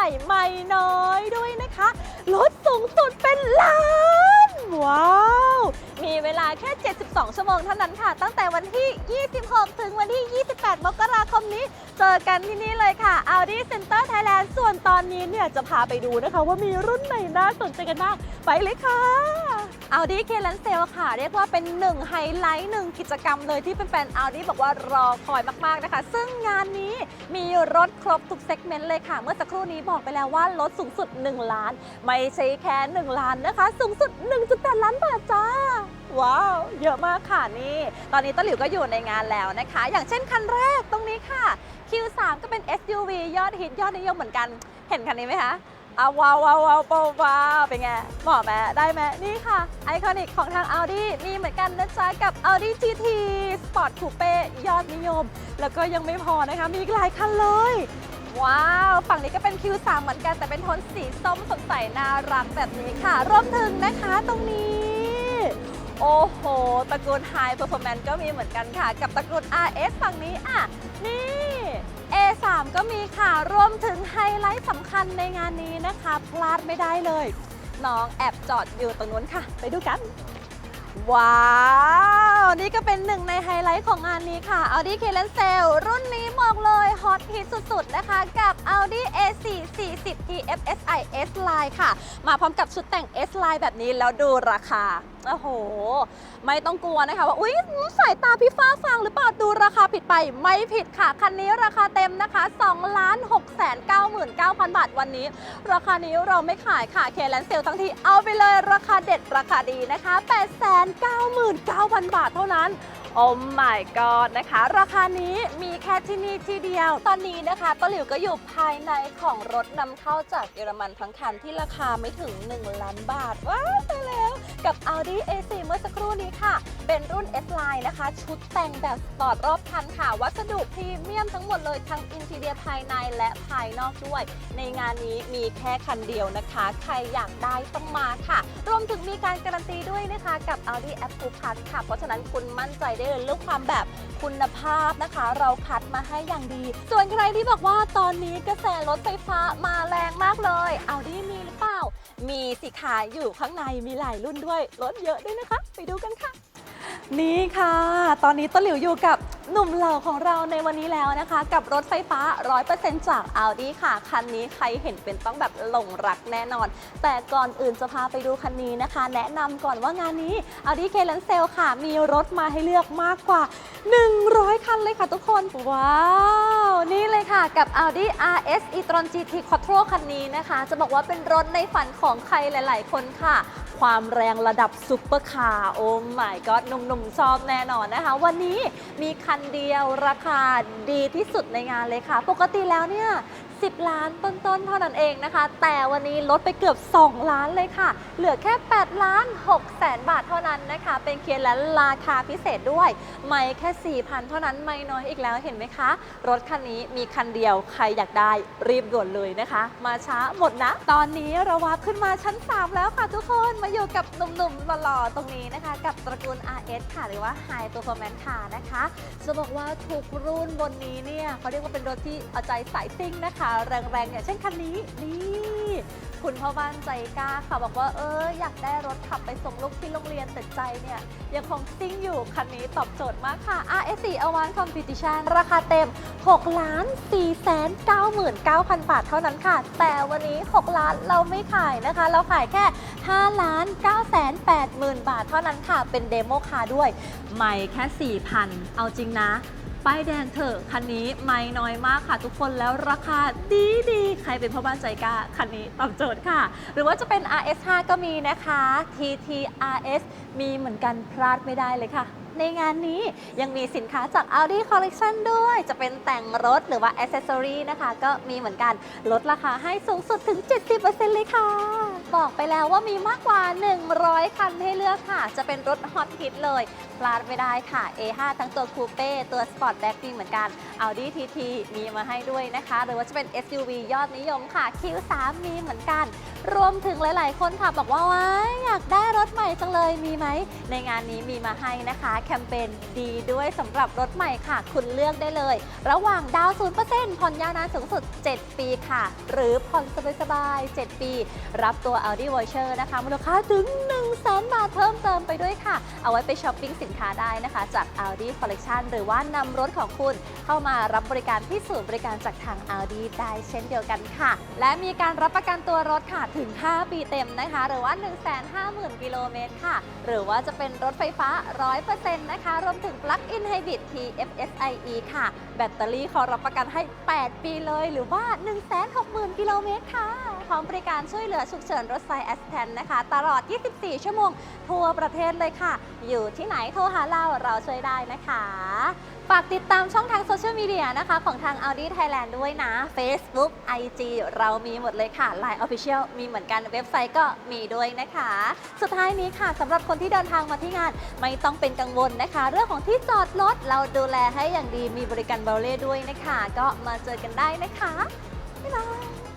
ม่ใหม่น้อยด้วยนะคะ ลดสูงสุดเป็นล้าน ว้าว มีเวลาแค่ 72 ชั่วโมงเท่านั้นค่ะ ตั้งแต่วันที่ 26 ถึงวันที่ 28 มกราคมนี้ เจอกันที่นี่เลยค่ะ Audi Center Thailand ส่วนตอนนี้เนี่ยจะพาไปดูนะคะว่ามีรุ่นไหนน่าสนใจกันบ้าง ไปเลยค่ะ Audi k l a n s a l e ค่ะ เรียกว่าเป็นหนึ่งไฮไลท์หนึ่งกิจกรรมเลยที่แฟนๆ Audi บอกว่ารอคอยมากๆนะคะ ซึ่งงานนี้มีรถครบทุกเซกเมนต์เลยค่ะ เมื่อสักครู่นี้บอกไปแล้วว่าลดสูงสุด 1 ล้าน ไม่ใช่แค่ 1 ล้านนะคะ สูงสุด 1.8 ล้านบาทจ้าว้าว เยอะมากค่ะนี่ ตอนนี้ต้นหลิวก็อยู่ในงานแล้วนะคะ อย่างเช่นคันแรกตรงนี้ค่ะ Q3 ก็เป็น SUV ยอดฮิตยอดนิยมเหมือนกัน เห็นคันนี้ไหมคะ อ้าวว้าวว้าวว้าวว้าวเป็นไงเหมาะไหมได้ไหมนี่ค่ะ ไอคอนิกของทาง Audi มีเหมือนกันนะจ๊ะกับ Audi GT Sport Coupe ยอดนิยม แล้วก็ยังไม่พอนะคะ มีอีกหลายคันเลย ว้าว ฝั่งนี้ก็เป็น Q3 เหมือนกันแต่เป็นโทนสีส้มสดใสน่ารักแบบนี้ค่ะ รวมถึงนะคะตรงนี้โอ้โห ตระกูล High Performance ก็มีเหมือนกันค่ะ กับตระกูล RS ฝั่งนี้อะ นี่ 3 ก็มีค่ะ รวมถึงไฮไลท์สำคัญในงานนี้นะคะ พลาดไม่ได้เลย น้องแอบจอดอยู่ตรงนู้นค่ะ ไปดูกัน ว้าว นี่ก็เป็น ท์ของงานนี้ค่ะ Audi k l a n c e l รุ่นนี้บอกเลยฮอตฮิตสุดๆ นะคะ กับ Audi A4 40 TFSI S Line ค่ะ มาพร้อมกับชุดแต่ง S Line แบบนี้แล้วดูราคา โอ้โห ไม่ต้องกลัวนะคะว่า อุ๊ย สายตาพี่ฟ้าฟังหรือเปล่า ดูราคาผิดไป ไม่ผิดค่ะ คันนี้ราคาเต็มนะคะ2ล้าน6แสน99,000 บาทวันนี้ ราคานี้เราไม่ขายค่ะเคแลนเซลทั้งทีเอาไปเลยราคาเด็ดราคาดีนะคะ 8 9 9 0 0 0 บาทเท่านั้น โอ้ my god นะคะ ราคานี้มีแค่ที่นี่ที่เดียว ตอนนี้นะคะต้นหลิวก็อยู่ภายในของรถนำเข้าจากเยอรมันทั้งคันที่ราคาไม่ถึง 1 ล้านบาท ว้าวไปแล้ว กับ Audi A4 เมื่อสักครู่นี้ค่ะ เป็นรุ่น S Line นะคะ ชุดแต่งแบบสปอร์ตรอบคันค่ะ วัสดุพรีเมียมทั้งหมดเลยทั้งอินทีเรียภายในและภายนอกด้วย ในงานนี้มีแค่คันเดียวนะคะ ใครอยากได้ต้องมาค่ะ รวมถึงมีการการันตีด้วยนะคะกับ Audi Apple Plus ค่ะ เพราะฉะนั้นคุณมั่นใจได้เลยเรื่องความแบบคุณภาพนะคะ เราคัดมาให้อย่างดี ส่วนใครที่บอกว่าตอนนี้กระแสรถไฟฟ้ามาแรงมากเลย Audi มีหรือเปล่า มีสิขายอยู่ข้างในมีหลายรุ่นด้วยรถเยอะด้วยนะคะ ไปดูกันค่ะ นี่ค่ะ ตอนนี้ต้นหลิวอยู่กับ หนุ่มหล่อของเราในวันนี้แล้วนะคะ กับรถไฟฟ้า 100%จาก Audi ค่ะ คันนี้ใครเห็นเป็นต้องแบบหลงรักแน่นอน แต่ก่อนอื่นจะพาไปดูคันนี้นะคะ แนะนำก่อนว่างานนี้ Audi k l a n c e l ค่ะ มีรถมาให้เลือกมากกว่า 100 คันเลยค่ะทุกคน ว้าว นี่เลยค่ะกับ Audi RS e-tron GT Quattro คันนี้นะคะ จะบอกว่าเป็นรถในฝันของใครหลาย ๆ คนค่ะความแรงระดับซุปเปอร์คาร์โอ้ my god หนุ่มๆชอบแน่นอนนะคะ วันนี้มีคันเดียวราคาดีที่สุดในงานเลยค่ะ ปกติแล้วเนี่ย 10 ล้านต้นๆ เท่านั้นเองนะคะ แต่วันนี้ลดไปเกือบ 2 ล้านเลยค่ะ เหลือแค่ 8 ล้าน6แสนบาทเท่านั้นนะคะ เป็นเคียร์และราคาพิเศษด้วย ไม่แค่ 4,000 เท่านั้นไม่น้อยอีกแล้วเห็นไหมคะ รถคันนี้มีคันเดียวใครอยากได้รีบด่วนเลยนะคะ มาช้าหมดนะ ตอนนี้เราวาร์ปขึ้นมาชั้น 3 แล้วค่ะทุกคนมาอยู่กับหนุ่มๆหล่อๆตรงนี้นะคะ กับตระกูล RS ค่ะหรือว่า High Performance Car นะคะ จะบอกว่าทุกรุ่นบนนี้เนี่ยเขาเรียกว่าเป็นรถที่เอาใจสายซิ่งนะคะแรงๆอย่างเช่นคันนี้นี่คุณพ่อบ้านใจกล้าค่ะบอกว่าเอออยากได้รถขับไปส่งลูกที่โรงเรียนแต่ใจเนี่ยยังคงซิ่งอยู่คันนี้ตอบโจทย์มากค่ะ RS4 Avant Competition ราคาเต็ม 6 ล้าน 4 แสน 99,000 บาทเท่านั้นค่ะ แต่วันนี้ 6 ล้านเราไม่ขายนะคะ เราขายแค่ 5 ล้าน 9 แสน 80,000 บาทเท่านั้นค่ะ เป็นเดโมคาด้วยไม่แค่ 4,000 เอาจริงนะ ป้ายแดงเถอะคันนี้ไม่น้อยมากค่ะ ทุกคนแล้วราคาดีดีใครเป็นพ่อบ้านใจกล้าคันนี้ตอบโจทย์ค่ะ หรือว่าจะเป็น RS5 ก็มีนะคะ TT RS มีเหมือนกันพลาดไม่ได้เลยค่ะในงานนี้ยังมีสินค้าจาก Audi Collection ด้วย จะเป็นแต่งรถหรือว่า Accessory นะคะ ก็มีเหมือนกันลดราคาให้สูงสุดถึง 70%เลยค่ะ บอกไปแล้วว่ามีมากกว่า 100 คันให้เลือกค่ะ จะเป็นรถฮอตฮิตเลยพลาดไม่ได้ค่ะ A5 ทั้งตัวคูเป้ตัว Sport Back มีเหมือนกัน Audi TT มีมาให้ด้วยนะคะ หรือว่าจะเป็น SUV ยอดนิยมค่ะ Q3 มีเหมือนกัน รวมถึงหลาย ๆ คนค่ะบอกว่าว้าอยากได้รถใหม่จังเลยมีไหม ในงานนี้มีมาให้นะคะแคมเปญดีด้วยสำหรับรถใหม่ค่ะ คุณเลือกได้เลย ระหว่างดาวน์0%ผ่อนยาวนานสูงสุด 7 ปีค่ะ หรือผ่อนสบายๆ 7 ปี รับตัว Audi Voucher นะคะ มูลค่าถึง 1 0 0 0 0แบาทเพิ่มเติมไปด้วยค่ะ เอาไว้ไปช้อปปิ้งสินค้าได้นะคะ จาก Audi Collection หรือว่านำรถของคุณเข้ามารับบริการที่ศูนย์บริการจากทาง Audi ได้เช่นเดียวกันค่ะ และมีการรับประกันตัวรถค่ะถึง 5 ปีเต็มนะคะ หรือว่า 150,000กิโลเมตรค่ะ หรือว่าจะเป็นรถไฟฟ้า100%นะคะ รวมถึง Plug-in Hybrid TFSIe ค่ะ แบตเตอรี่ขอรับประกันให้ 8 ปีเลย หรือว่า 160,000 กิโลเมตรค่ะ พร้อมบริการช่วยเหลือฉุกเฉินรถไฟแอสแทนนะคะ ตลอด 24 ชั่วโมง ทั่วประเทศเลยค่ะ อยู่ที่ไหนโทรหาเรา เราช่วยได้นะคะ ฝากติดตามช่องทางโซเชียลมีเดียนะคะ ของทาง Audi Thailand ด้วยนะ Facebook IG เรามีหมดเลยค่ะ Line Official มีเหมือนกันเว็บไซต์ก็มีด้วยนะคะ สุดท้ายนี้ค่ะสำหรับคนที่เดินทางมาที่งาน ไม่ต้องเป็นกังวลนะคะ เรื่องของที่จอดรถเราดูแลให้อย่างดีมีบริการเบลเล่ด้วยนะคะ ก็มาเจอกันได้นะคะบ๊ายบาย